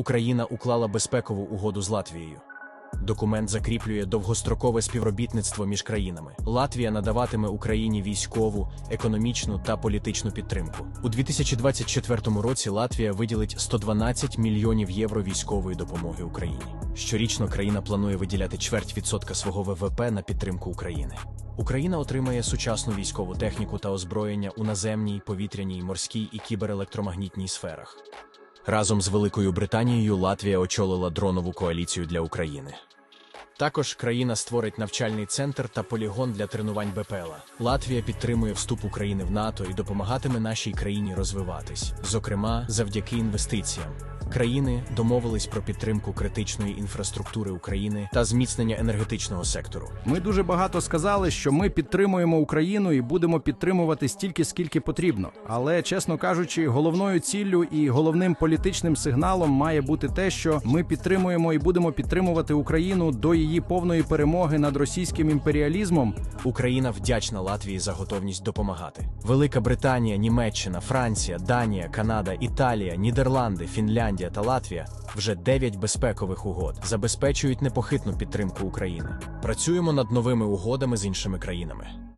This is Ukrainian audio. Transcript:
Україна уклала безпекову угоду з Латвією. Документ закріплює довгострокове співробітництво між країнами. Латвія надаватиме Україні військову, економічну та політичну підтримку. У 2024 році Латвія виділить 112 мільйонів євро військової допомоги Україні. Щорічно країна планує виділяти чверть відсотка свого ВВП на підтримку України. Україна отримає сучасну військову техніку та озброєння у наземній, повітряній, морській і кіберелектромагнітній сферах. Разом з Великою Британією Латвія очолила дронову коаліцію для України. Також країна створить навчальний центр та полігон для тренувань БПЛА. Латвія підтримує вступ України в НАТО і допомагатиме нашій країні розвиватись, зокрема завдяки інвестиціям. Країни домовились про підтримку критичної інфраструктури України та зміцнення енергетичного сектору. Ми дуже багато сказали, що ми підтримуємо Україну і будемо підтримувати стільки, скільки потрібно. Але, чесно кажучи, головною ціллю і головним політичним сигналом має бути те, що ми підтримуємо і будемо підтримувати Україну до її повної перемоги над російським імперіалізмом. Україна вдячна Латвії за готовність допомагати. Велика Британія, Німеччина, Франція, Данія, Канада, Італія, Нідерланди, Фінляндія та Латвія вже 9 безпекових угод забезпечують непохитну підтримку України. Працюємо над новими угодами з іншими країнами.